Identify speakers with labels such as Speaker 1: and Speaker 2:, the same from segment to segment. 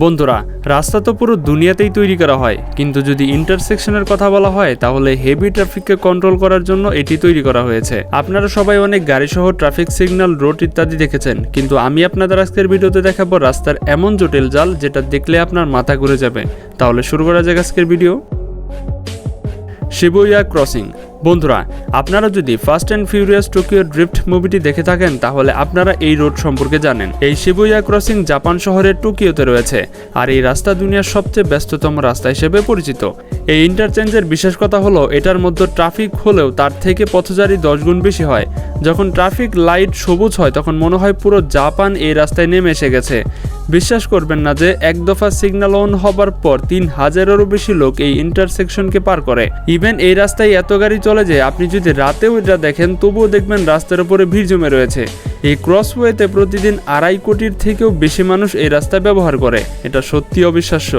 Speaker 1: বন্ধুরা, রাস্তা তো পুরো দুনিয়াতেই তৈরি করা হয়, কিন্তু যদি ইন্টারসেকশনের কথা বলা হয়, তাহলে হেভি ট্রাফিককে কন্ট্রোল করার জন্য এটি তৈরি করা হয়েছে। আপনারা সবাই অনেক গাড়ি সহ ট্রাফিক সিগন্যাল রোড ইত্যাদি দেখেছেন, কিন্তু আমি আপনাদের আজকের ভিডিওতে দেখাবো রাস্তার এমন জটিল জাল যেটা দেখলে আপনার মাথা ঘুরে যাবে। তাহলে শুরু করা যাক আজকের ভিডিও। Shibuya crossing. বন্ধুরা, আপনারা যদি fast and furious Tokyo drift মুভিটি দেখে থাকেন, তাহলে আপনারা এই রোড সম্পর্কে জানেন। এই শিবুয়া ক্রসিং জাপান শহরের টোকিওতে রয়েছে, আর এই রাস্তা দুনিয়ার সবচেয়ে ব্যস্ততম রাস্তা হিসেবে পরিচিত। এই ইন্টারচেঞ্জের বিশেষ কথা হলো, এটার মধ্যে ট্রাফিক হলেও তার থেকে পথচারী দশ গুণ বেশি হয়। যখন ট্রাফিক লাইট সবুজ হয়, তখন মনে হয় পুরো জাপান এই রাস্তায় নেমে এসে গেছে। বিশ্বাস করবেন না যে, এক দফা সিগন্যাল অন হবার পর তিন হাজারেরও বেশি লোক এই ইন্টারসেকশনকে পার করে। ইভেন এই রাস্তায় এত গাড়ি চলে যে আপনি যদি রাতেও এটা দেখেন, তবুও দেখবেন রাস্তার উপরে ভিড় জমে রয়েছে। এই ক্রসওয়েতে প্রতিদিন আড়াই কোটির থেকেও বেশি মানুষ এই রাস্তা ব্যবহার করে। এটা সত্যি অবিশ্বাস্য।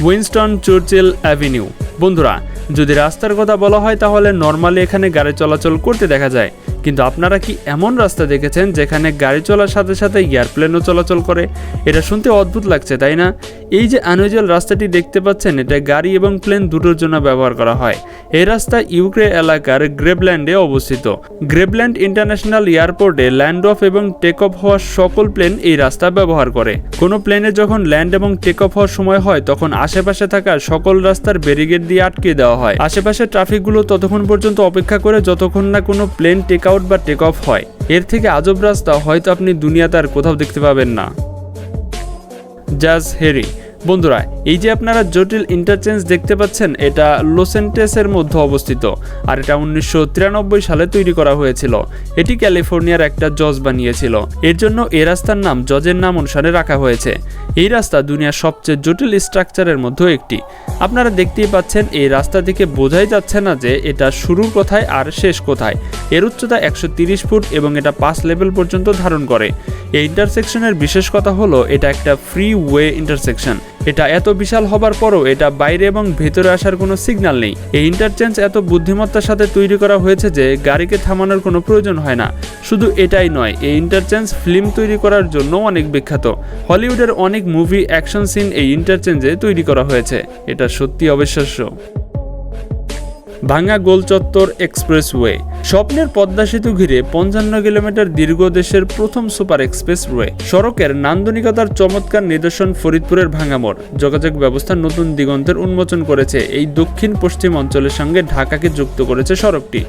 Speaker 1: Winston Churchill avenue. বন্ধুরা, যদি রাস্তার কথা বলা হয়, তাহলে নর্মালি এখানে গাড়ি চলাচল করতে দেখা যায়। কিন্তু আপনারা কি এমন রাস্তা দেখেছেন যেখানে গাড়ি চলার সাথে সাথে এয়ারপ্লেনও চলাচল করে? এটা শুনতে অদ্ভুত লাগছে, তাই না? এই যে আনুজুয়াল রাস্তাটি দেখতে পাচ্ছেন, এটা গাড়ি এবং প্লেন দুটোর জন্য ব্যবহার করা হয়। এই রাস্তা ইউক্রে এলাকার গ্রেবল্যান্ডে অবস্থিত। গ্রেবল্যান্ড ইন্টারন্যাশনাল এয়ারপোর্টে ল্যান্ড অফ এবং টেক অফ হওয়ার সকল প্লেন এই রাস্তা ব্যবহার করে। কোনো প্লেনে যখন ল্যান্ড এবং টেক অফ হওয়ার সময় হয়, তখন আশেপাশে থাকা সকল রাস্তার ব্যারিগেড দিয়ে আটকে দেওয়া হয়। আশেপাশে ট্রাফিকগুলো ততক্ষণ পর্যন্ত অপেক্ষা করে যতক্ষণ না কোনো প্লেন টেক আউট বা টেক অফ হয়। এর থেকে আজব রাস্তা হয়তো আপনি দুনিয়াতে আর কোথাও দেখতে পাবেন না। জাজ হেরি বন্ধুরা, এই যে আপনারা জটিল ইন্টারচেঞ্জ দেখতে পাচ্ছেন, এটা লোসেন্টেসের মধ্যে অবস্থিত, আর এটা উনিশশো তিরানব্বই সালে তৈরি করা হয়েছিল। এটি ক্যালিফোর্নিয়ার একটা জজ বানিয়েছিল। এর জন্য এই রাস্তার নাম জজের নাম অনুসারে রাখা হয়েছে। এই রাস্তা দুনিয়ার সবচেয়ে জটিল স্ট্রাকচারের মধ্যে একটি। আপনারা দেখতেই পাচ্ছেন, এই রাস্তা থেকে বোঝাই যাচ্ছে না যে এটা শুরুর কোথায় আর শেষ কোথায়। এর উচ্চতা একশো ফুট এবং এটা পাঁচ লেভেল পর্যন্ত ধারণ করে। এই ইন্টারসেকশনের বিশেষ কথা হলো, এটা একটা ফ্রি ওয়ে ইন্টারসেকশন এটা এত বিশাল হবার পরও এটা বাইরে এবং ভেতরে আসার কোনো সিগন্যাল নেই। এই ইন্টারচেঞ্জ এত বুদ্ধিমত্তার সাথে তৈরি করা হয়েছে যে গাড়িকে থামানোর কোনো প্রয়োজন হয় না। শুধু এটাই নয়, এই ইন্টারচেঞ্জ ফিল্ম তৈরি করার জন্য অনেক বিখ্যাত। হলিউডের অনেক মুভি অ্যাকশন সিন এই ইন্টারচেঞ্জে তৈরি করা হয়েছে। এটা সত্যি অবিশ্বাস্য। ভাঙ্গা গোল চত্বর এক্সপ্রেসওয়ে। স্বপ্নের পদ্মা সেতু ঘিরে পঞ্চান্ন কিলোমিটার দীর্ঘ দেশের প্রথম সুপার এক্সপ্রেস এক্সপ্রেসওয়ে সড়কের নান্দনিকতার চমৎকার নিদর্শন ফরিদপুরের ভাঙ্গামোড় যোগাযোগ ব্যবস্থার নতুন দিগন্তের উন্মোচন করেছে। এই দক্ষিণ পশ্চিম অঞ্চলের সঙ্গে ঢাকাকে যুক্ত করেছে সড়কটি।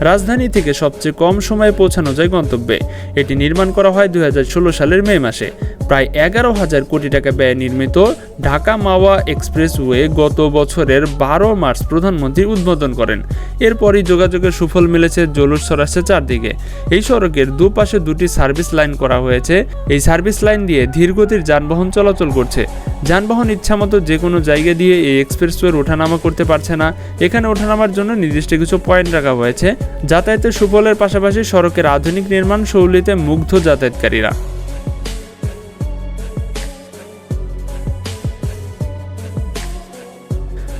Speaker 1: রাজধানী থেকে সবচেয়ে কম সময়ে পৌঁছানো যায় গন্তব্যে। এটি নির্মাণ করা হয় দুই হাজার ষোলো সালের মে মাসে। প্রায় এগারো হাজার কোটি টাকা ব্যয়ে নির্মিত ঢাকা মাওয়া এক্সপ্রেসওয়ে গত বছরের বারো মার্চ প্রধানমন্ত্রী উদ্বোধন করেন। এরপরই যোগাযোগের সুফল মিলেছে জলুস ছড়াচ্ছে চারদিকে। এই সড়কের দুপাশে দুটি সার্ভিস লাইন করা হয়েছে। এই সার্ভিস লাইন দিয়ে ধীরগতির যানবাহন চলাচল করছে। যানবাহন ইচ্ছামতো যে কোনো জায়গা দিয়ে এই এক্সপ্রেসওয়ের ওঠানামা করতে পারছে না। এখানে ওঠানামার জন্য নির্দিষ্ট কিছু পয়েন্ট রাখা হয়েছে। যাতায়াতের সুফলের পাশাপাশি সড়কের আধুনিক নির্মাণ শৈলীতে মুগ্ধ যাতায়াতকারীরা।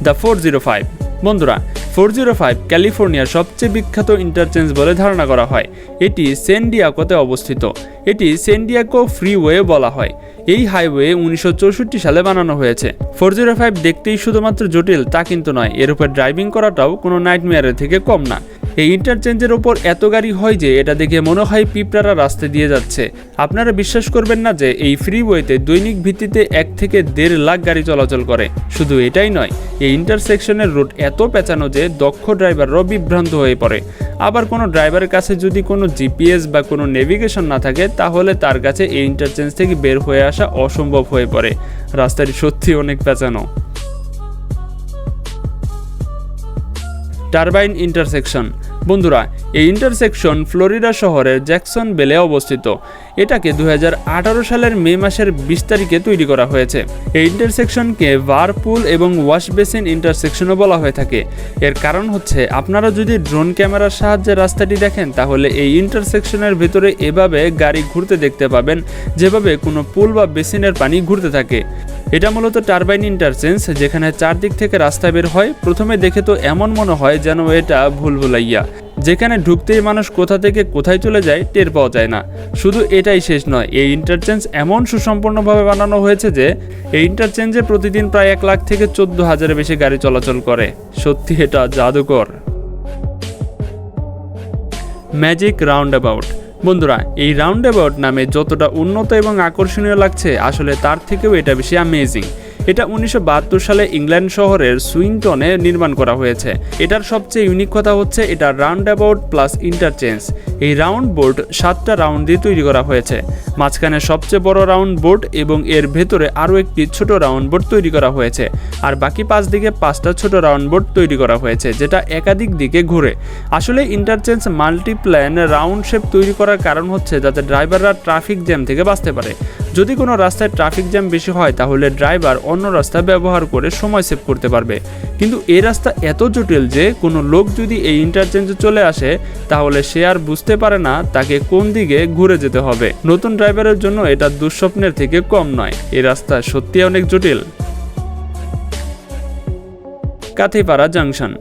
Speaker 1: The four zero five. বন্ধুরা ফোর জিরো ফাইভ ক্যালিফোর্নিয়ার সবচেয়ে বিখ্যাত ইন্টারচেঞ্জ বলে ধারণা করা হয়। এটি সেন্ডিয়াকোতে অবস্থিত। এটি সেন্ডিয়াকো ফ্রিওয়ে বলা হয়। এই হাইওয়ে উনিশশো চৌষট্টি সালে বানানো হয়েছে। ফোর জিরো ফাইভ দেখতেই শুধুমাত্র জটিল, তা কিন্তু নয়। এর উপর ড্রাইভিং করাটাও কোনো নাইটমেয়ারের থেকে কম না। এই ইন্টারচেঞ্জের ওপর এত গাড়ি হয় যে এটা দেখে মনে হয় পিঁপড়ারা রাস্তা দিয়ে যাচ্ছে। আপনারা বিশ্বাস করবেন না যে এই ফ্রিওয়েতে দৈনিক ভিত্তিতে এক থেকে দেড় লাখ গাড়ি চলাচল করে। শুধু এটাই নয়, এই ইন্টারসেকশনের রুট এত পেঁচানো যে দক্ষ ড্রাইভাররাও বিভ্রান্ত হয়ে পড়ে। আবার কোনো ড্রাইভারের কাছে যদি কোনো জিপিএস বা কোনো নেভিগেশন না থাকে, তাহলে তার কাছে এই ইন্টারচেঞ্জ থেকে বের হয়ে অসম্ভব হয়ে পড়ে। রাস্তাটি সত্যি অনেক পেঁচানো। Turbine intersection. বন্ধুরা, এই ইন্টারসেকশন ফ্লোরিডা শহরের জ্যাকসন বেলে অবস্থিত। এটাকে দু হাজার আঠারো সালের মে মাসের বিশ তারিখে তৈরি করা হয়েছে। এই ইন্টারসেকশনকে ভারপুল এবং ওয়াশ বেসিন ইন্টারসেকশনও বলা হয়ে থাকে। এর কারণ হচ্ছে, আপনারা যদি ড্রোন ক্যামেরার সাহায্যে রাস্তাটি দেখেন, তাহলে এই ইন্টারসেকশনের ভেতরে এভাবে গাড়ি ঘুরতে দেখতে পাবেন, যেভাবে কোনো পুল বা বেসিনের পানি ঘুরতে থাকে। এটা মূলত টারবাইন ইন্টারচেঞ্জ, যেখানে চারদিক থেকে রাস্তা বের হয়। প্রথমে দেখে তো এমন মনে হয় যেন এটা ভুল ভুলাইয়া। যেখানে ঢুকতেই মানুষ কোথা থেকে কোথায় চলে যায় টের পাওয়া যায় না। শুধু এটাই শেষ নয়, এই ইন্টারচেঞ্জ এমন সুসম্পন্নভাবে বানানো হয়েছে যে, এই ইন্টারচেঞ্জে প্রতিদিন প্রায় এক লাখ থেকে চোদ্দ হাজারের বেশি গাড়ি চলাচল করে। সত্যি এটা জাদুকর। ম্যাজিক রাউন্ড অ্যাবাউট বন্ধুরা, এই রাউন্ড অ্যাবাউট নামে যতটা উন্নত এবং আকর্ষণীয় লাগছে, আসলে তার থেকেও এটা বেশি অ্যামেজিং এটা উনিশশো বাহাত্তর সালে ইংল্যান্ড শহরের সুইংটনে নির্মাণ করা হয়েছে। এটার সবচেয়ে ইউনিক কথা হচ্ছে এটা রাউন্ড অ্যাবাউট প্লাস ইন্টারচেঞ্জ। এই রাউন্ড বোর্ড সাতটা রাউন্ড দিয়ে তৈরি করা হয়েছে। মাঝখানে সবচেয়ে বড় রাউন্ড বোর্ড এবং এর ভেতরে আরও একটি ছোট রাউন্ড বোর্ড তৈরি করা হয়েছে। আর বাকি পাঁচ দিকে পাঁচটা ছোট রাউন্ড বোর্ড তৈরি করা হয়েছে, যেটা একাধিক দিকে ঘুরে। আসলে ইন্টারচেঞ্জ মাল্টিপ্ল্যান রাউন্ড শেপ তৈরি করার কারণ হচ্ছে যাতে ড্রাইভাররা ট্রাফিক জ্যাম থেকে বাঁচতে পারে। যদি কোনো রাস্তায় ট্রাফিক জ্যাম বেশি হয়, তাহলে ড্রাইভার অন্য রাস্তা ব্যবহার করে সময় সেভ করতে পারবে। কিন্তু এই রাস্তা এত জটিল যে কোনো লোক যদি এই ইন্টারচেঞ্জে চলে আসে, তাহলে সে আর বুঝতে পারে না তাকে কোন দিকে ঘুরে যেতে হবে। নতুন ড্রাইভারের জন্য এটা দুঃস্বপ্নের থেকে কম নয়। এই রাস্তা সত্যি অনেক জটিল। কাথিপাড়া জাংশন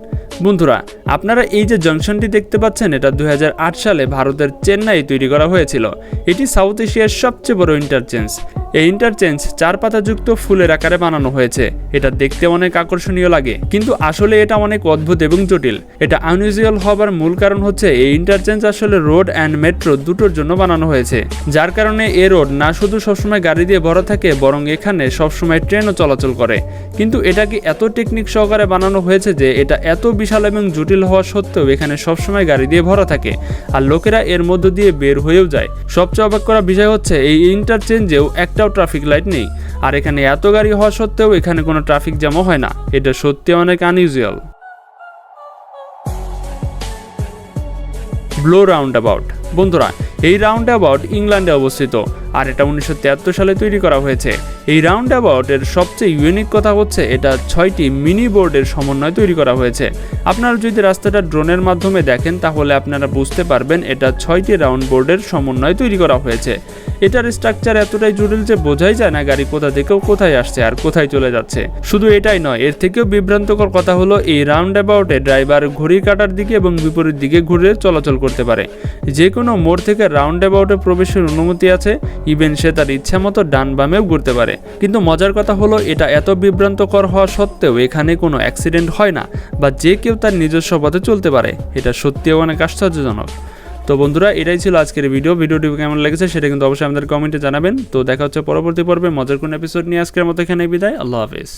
Speaker 1: বন্ধুরা, আপনারা এই যে জংশনটি দেখতে পাচ্ছেন, এটা দুই হাজার আট সালে ভারতের চেন্নাই তৈরি করা হয়েছিল। এটি সাউথ এশিয়ার সবচেয়ে বড় ইন্টারচেঞ্জ এই ইন্টারচেঞ্জ চার পাতাযুক্ত ফুলের আকারে বানানো হয়েছে। এটা দেখতে অনেক আকর্ষণীয় লাগে। কিন্তু আসলে এটা অনেক অদ্ভুত এবং জটিল। এটা আনইউজুয়াল হবার মূল কারণ হচ্ছে এই ইন্টারচেঞ্জ আসলে রোড অ্যান্ড মেট্রো দুটোর জন্য বানানো হয়েছে। যার কারণে এ রোড না শুধু সবসময় গাড়ি দিয়ে ভরা থাকে, বরং এখানে সবসময় ট্রেনও চলাচল করে। কিন্তু এটাকে এত টেকনিক সহকারে বানানো হয়েছে যে এটা এত বিশাল এবং জটিল হওয়া সত্ত্বেও এখানে সবসময় গাড়ি দিয়ে ভরা থাকে, আর লোকেরা এর মধ্য দিয়ে বের হয়েও যায়। সবচেয়ে অবাক করা বিষয় হচ্ছে এই ইন্টারচেঞ্জেও একটাও ট্রাফিক লাইট নেই। আর এখানে এত গাড়ি হওয়া সত্ত্বেও এখানে কোনো ট্রাফিক জ্যামও হয় না। এটা সত্যি অনেক আনইউজুয়াল ব্লো রাউন্ড অ্যাবাউট বন্ধুরা, এই রাউন্ড অ্যাবাউট ইংল্যান্ডে অবস্থিত। আর এটা উনিশশো সালে তৈরি করা হয়েছে। এই রাউন্ড অ্যাবাউটের সবচেয়ে ইউনিক কথা হচ্ছে, এটা ছয়টি মিনি বোর্ডের সমন্বয় তৈরি করা হয়েছে। আপনারা যদি রাস্তাটা ড্রোনের মাধ্যমে দেখেন, তাহলে আপনারা বুঝতে পারবেন এটা ছয়টি রাউন্ড বোর্ডের সমন্বয় তৈরি করা হয়েছে। এটার স্ট্রাকচার এতটাই জটিল যে বোঝাই যায় না গাড়ি কোথা থেকেও কোথায় আসছে আর কোথায় চলে যাচ্ছে। শুধু এটাই নয়, এর থেকেও বিভ্রান্তকর কথা হলো এই রাউন্ড অ্যাবাউটে ড্রাইভার ঘড়ি কাটার দিকে এবং বিপরীত দিকে ঘুরে চলাচল করতে পারে। যে কোনো মোড় থেকে রাউন্ড অ্যাবাউটে প্রবেশের অনুমতি আছে ইভেন সে তার ইচ্ছা মতো ডান বামেও ঘুরতে পারে। কিন্তু মজার কথা হলো, এটা এত বিভ্রান্তকর হওয়া সত্ত্বেও এখানে কোনো অ্যাক্সিডেন্ট হয় না, বা যে কেউ তার নিজস্ব পথে চলতে পারে। এটা সত্যিও অনেক আশ্চর্যজনক। তো বন্ধুরা, এটাই ছিল আজকের ভিডিও ভিডিওটি কেমন লেগেছে সেটা কিন্তু অবশ্যই আমাদের কমেন্টে জানাবেন। তো দেখা হচ্ছে পরবর্তী পর্বে। মজার কোন এপিসোড নিয়ে আজকের মতো এখানে বিদায়। আল্লাহ হাফিজ।